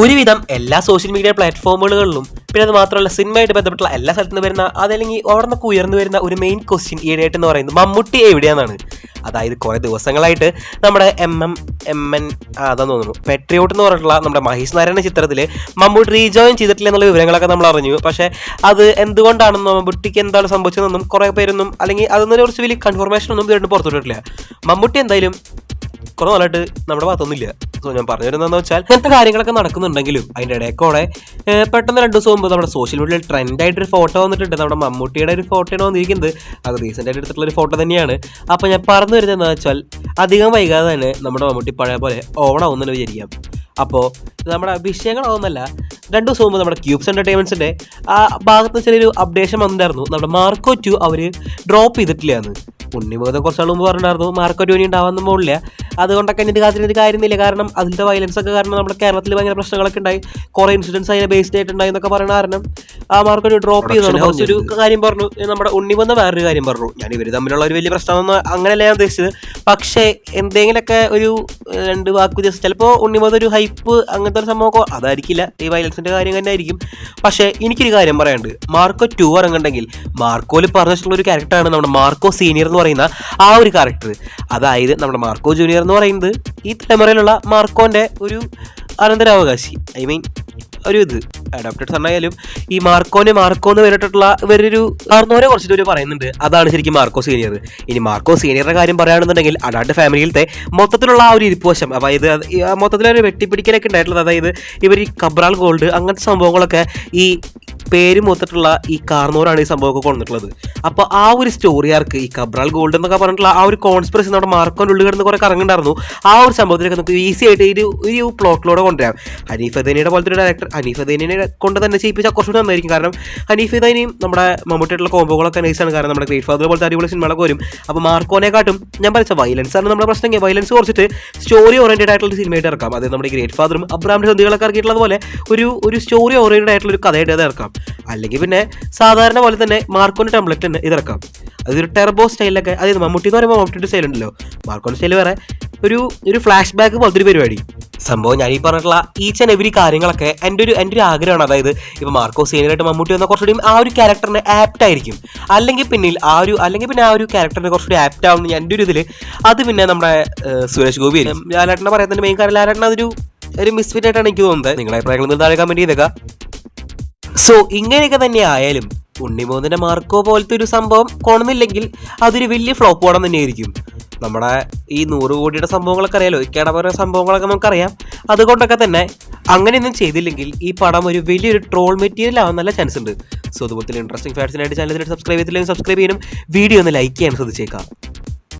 ഒരുവിധം എല്ലാ social media പ്ലാറ്റ്ഫോമുകളിലും പിന്നെ അത് മാത്രമല്ല സിനിമയായിട്ട് ബന്ധപ്പെട്ടുള്ള എല്ലാ സ്ഥലത്തു വരുന്ന അതല്ലെങ്കിൽ ഓർമ്മക്ക് ഉയർന്നു വരുന്ന ഒരു മെയിൻ ക്വസ്റ്റ്യൻ ഈയിടെയായിട്ട് എന്ന് പറയുന്നത് മമ്മൂട്ടി എവിടെയാണെന്നാണ് അതായത് കുറേ ദിവസങ്ങളായിട്ട് നമ്മുടെ എം എം എം എൻ അതാന്ന് തോന്നുന്നു. പെട്രിയോട്ട് എന്ന് പറഞ്ഞിട്ടുള്ള നമ്മുടെ മഹേഷ് നാരായണ ചിത്രത്തിൽ മമ്മൂട്ടി റീജോയിൻ ചെയ്തിട്ടില്ല എന്നുള്ള വിവരങ്ങളൊക്കെ നമ്മൾ അറിഞ്ഞു. പക്ഷേ അത് എന്തുകൊണ്ടാണെന്നോ മമ്മൂട്ടിക്ക് എന്താണ് സംഭവിച്ചതെന്നും കുറേ പേരൊന്നും അല്ലെങ്കിൽ അതൊന്നും കുറിച്ച് വലിയ കൺഫർമേഷൻ ഒന്നും ഇതുവരെ പുറത്തുവിട്ടിട്ടില്ല. മമ്മൂട്ടി എന്തായാലും കുറേ നാളായിട്ട് നമ്മുടെ ഭാഗത്തൊന്നുമില്ല. സോ ഞാൻ പറഞ്ഞു വരുന്നതെന്ന് വെച്ചാൽ ഇങ്ങനത്തെ കാര്യങ്ങളൊക്കെ നടക്കുന്നുണ്ടെങ്കിലും അതിന്റെ ഇടയ്ക്കോടെ പെട്ടെന്ന് രണ്ട് ദിവസം മുമ്പ് നമ്മുടെ സോഷ്യൽ മീഡിയയിൽ ട്രെൻഡ് ഒരു ഫോട്ടോ വന്നിട്ടുണ്ട്. നമ്മുടെ മമ്മൂട്ടിയുടെ ഒരു ഫോട്ടോയാണ് വന്നിരിക്കുന്നത്. അത് റീസെന്റ് ആയിട്ട് എടുത്തിട്ടുള്ള ഒരു ഫോട്ടോ തന്നെയാണ്. അപ്പോൾ ഞാൻ പറഞ്ഞു വരുന്നതെന്ന് വെച്ചാൽ അധികം വൈകാതെ തന്നെ നമ്മുടെ മമ്മൂട്ടി പഴയ പോലെ ഓണാവുമെന്ന് വിചാരിക്കാം. അപ്പോൾ നമ്മുടെ വിഷയങ്ങളാവുന്നല്ല രണ്ട് ദിവസം മുമ്പ് നമ്മുടെ ക്യൂബ്സ് എന്റർടൈൻമെന്റ്സിന്റെ ആ ഭാഗത്ത് ചെറിയൊരു അപ്ഡേഷൻ വന്നിട്ടുണ്ടായിരുന്നു. നമ്മുടെ മാർക്കോ ടു അവർ ഡ്രോപ്പ് ചെയ്തിട്ടില്ല എന്ന്. ഉണ്ണിമുഖത്തെ കുറച്ച് നാൾ മുമ്പ് പറഞ്ഞിട്ടുണ്ടായിരുന്നു മാർക്കോ ടു ഇനി ഉണ്ടാവാൻ പോകില്ല അതുകൊണ്ടൊക്കെ എന്റെ കാര്യത്തിൽ ഒരു കാര്യമില്ല. കാരണം അതിന്റെ വയലൻസ് ഒക്കെ കാരണം നമ്മുടെ കേരളത്തിൽ ഭയങ്കര പ്രശ്നങ്ങളൊക്കെ ഉണ്ടായി. കുറേ ഇൻസിഡൻസ് അതിനെ ബേസ്ഡ് ആയിട്ടുണ്ടായി എന്നൊക്കെ പറയുന്ന കാരണം ആ മാർക്കോ ഡ്രോപ്പ് ഡ്രോപ്പ് ചെയ്തു കുറച്ചൊരു കാര്യം പറഞ്ഞു. നമ്മുടെ ഉണ്ണി വന്ന വേറൊരു കാര്യം പറഞ്ഞു. ഞാൻ ഇവർ തമ്മിലുള്ള ഒരു വലിയ പ്രശ്നമൊന്നും അങ്ങനെയല്ല ഞാൻ ഉദ്ദേശിച്ചത്. പക്ഷേ എന്തെങ്കിലുമൊക്കെ ഒരു രണ്ട് വാക്ക് വ്യത്യാസം ചിലപ്പോൾ ഉണ്ണിമുഖ ഒരു ഹൈപ്പ് അങ്ങനത്തെ ഒരു സംഭവമൊക്കെ അതായിരിക്കില്ല. ഈ വയലൻസിന്റെ കാര്യം തന്നെ ആയിരിക്കും. പക്ഷേ എനിക്കൊരു കാര്യം പറയാനുണ്ട്. മാർക്കോ ടു ഇറങ്ങുന്നുണ്ടെങ്കിൽ മാർക്കോയിൽ പറഞ്ഞിട്ടുള്ള ഒരു ക്യാരക്ടറാണ് നമ്മുടെ മാർക്കോ സീനിയർ എന്ന് പറയുന്ന ആ ഒരു ക്യാരക്ടർ അതായത് നമ്മുടെ മാർക്കോ ജൂനിയർ എന്ന് പറയുന്നത് ഈ തലമുറയിലുള്ള മാർക്കോന്റെ ഒരു അനന്തരാവകാശി. ഐ മീൻ ഒരു ഇത്. അഡോപ്റ്റഡ് സണ്ണായാലും ഈ മാർക്കോനെ മാർക്കോ എന്ന് പേരിട്ടിട്ടുള്ള ഇവരൊരു കാർന്നോരെ കുറച്ചിട്ട് ഇവർ പറയുന്നുണ്ട്. അതാണ് ശരിക്കും മാർക്കോ സീനിയർ. ഇനി മാർക്കോ സീനിയറുടെ കാര്യം പറയുകയാണെന്നുണ്ടെങ്കിൽ അഡാട്ട് ഫാമിലിയിലത്തെ മൊത്തത്തിലുള്ള ആ ഒരു ഇരിപ്പ് വശം അതായത് മൊത്തത്തിലൊരു വെട്ടിപ്പിടിക്കലൊക്കെ ഉണ്ടായിട്ടുള്ളത് അതായത് ഇവർ ഈ കബ്രാൾ ഗോൾഡ് അങ്ങനത്തെ സംഭവങ്ങളൊക്കെ ഈ പേര് മൊത്തത്തിലുള്ള ഈ കാർന്നോരാണ് ഈ സംഭവമൊക്കെ കൊണ്ടിട്ടുള്ളത് അപ്പോൾ ആ ഒരു സ്റ്റോറി ആർക്ക് ഈ കബ്രാൾ ഗോൾഡ് എന്നൊക്കെ പറഞ്ഞിട്ടുള്ള ആ ഒരു കോൺസ്പിറസി നമ്മുടെ മാർക്കോന്റെ ഉള്ളിൽ കിടന്ന് കുറേ കറങ്ങുണ്ടായിരുന്നു. ആ ഒരു സംഭവത്തിലേക്ക് നമുക്ക് ഈസി ആയിട്ട് ഒരു ഒരു പ്ലോട്ടിലൂടെ കൊണ്ടുവരാം. ഹനീഫ് അദീനിയുടെ പോലത്തെ ഒരു ഡയറക്ടർ ഹനീഫ് അദീനിനെ കൊണ്ട് തന്നെ ചെയ്യിപ്പിച്ചാൽ കുറച്ചുകൂടി നന്നായിരിക്കും. കാരണം ഹനീഫ് അദീനിയും നമ്മുടെ മമ്മൂട്ടിയായിട്ടുള്ള കോമ്പോകളൊക്കെ നൈസാണ് കാരണം നമ്മുടെ ഗ്രേറ്റ് ഫാദർ പോലത്തെ അടിപൊളി സിനിമകളൊക്കെ വരും. അപ്പോൾ മാർക്കോനെക്കാട്ടും ഞാൻ പറഞ്ഞ വയലൻസ് ആണ് നമ്മുടെ പ്രശ്നം വയലൻസ് കുറച്ചിട്ട് സ്റ്റോറി ഓറിയന്റഡ് ആയിട്ടുള്ള സിനിമയായിട്ട് ഇറക്കാം. അതായത് നമ്മുടെ ഗ്രേറ്റ് ഫാദറും അബ്രാം സന്ധികളൊക്കെ ഇറക്കിയിട്ടുള്ളത് പോലെ ഒരു ഒരു സ്റ്റോറി ഓറിയന്റഡ് ആയിട്ടുള്ള ഒരു കഥയായിട്ട് ഇറക്കാം. അല്ലെങ്കിൽ പിന്നെ സാധാരണ പോലെ തന്നെ മാർക്കോന്റെ ടെംപ്ലറ്റ് തന്നെ ഇതിറക്കാം. അതൊരു ടെർബോ സ്റ്റൈലൊക്കെ അതായത് മമ്മൂട്ടി എന്ന് പറയുമ്പോൾ മമ്മൂട്ടിയുടെ സ്റ്റൈൽ ഉണ്ടല്ലോ. മാർക്കോന്റെ സ്റ്റൈൽ വേറെ ഒരു ഒരു ഫ്ലാഷ് ബാക്ക് പോലത്തെ ഒരു പരിപാടി. സംഭവം ഞാൻ ഈ പറഞ്ഞിട്ടുള്ള ഈച്ച് ആൻഡ് എവരി കാര്യങ്ങളൊക്കെ എന്റെ ഒരു എന്റെ ഒരു ആഗ്രഹമാണ്. അതായത് ഇപ്പോൾ മാർക്കോ സീനിയറായിട്ട് മമ്മൂട്ടി വന്ന കുറച്ചുകൂടി ആ ഒരു ക്യാരക്ടറിന് ആപ്റ്റ് ആയിരിക്കും. അല്ലെങ്കിൽ പിന്നിൽ ആ ഒരു അല്ലെങ്കിൽ പിന്നെ ആ ഒരു ക്യാരക്ടറിന് കുറച്ചുകൂടി ആപ്റ്റ് ആവുന്ന എന്റെ ഒരു ഇതിൽ അത് പിന്നെ നമ്മുടെ സുരേഷ് ഗോപി ലാലേട്ടനെ പറയുന്നതിന് മെയിൻ കാര്യം ലാലേട്ടൻ അതൊരു ഒരു മിസ്ഫിറ്റ് ആയിട്ടാണ് എനിക്ക് തോന്നുന്നത്. നിങ്ങളുടെ അഭിപ്രായങ്ങൾ താഴെ കമന്റ് ചെയ്തേക്കാം. സോ ഇങ്ങനെയൊക്കെ തന്നെ ആയാലും ഉണ്ണിമോഹന്റെ മാർക്കോ പോലത്തെ ഒരു സംഭവം കൊണന്നില്ലെങ്കിൽ അതൊരു വലിയ ഫ്ലോപ്പ് പടം തന്നെയായിരിക്കും. നമ്മുടെ ഈ നൂറ് കോടിയുടെ സംഭവങ്ങളൊക്കെ അറിയാലോ? ഇക്കടപര സംഭവങ്ങളൊക്കെ നമുക്കറിയാം. അതുകൊണ്ടൊക്കെ തന്നെ അങ്ങനെയൊന്നും ചെയ്തില്ലെങ്കിൽ ഈ പടം ഒരു വലിയൊരു ട്രോൾ മെറ്റീരിയൽ ആവാൻ നല്ല ചാൻസ് ഉണ്ട്. സോ അതുപോലെ ഇൻട്രസ്റ്റിംഗ് ഫാക്ട്സിനായിട്ട് ചാനലിനായിട്ട് സബ്സ്ക്രൈബ് ചെയ്തില്ലെങ്കിൽ സബ്സ്ക്രൈബ് ചെയ്യാനും വീഡിയോ ഒന്ന് ലൈക്ക് ചെയ്യാൻ ശ്രദ്ധിച്ചേക്കാം.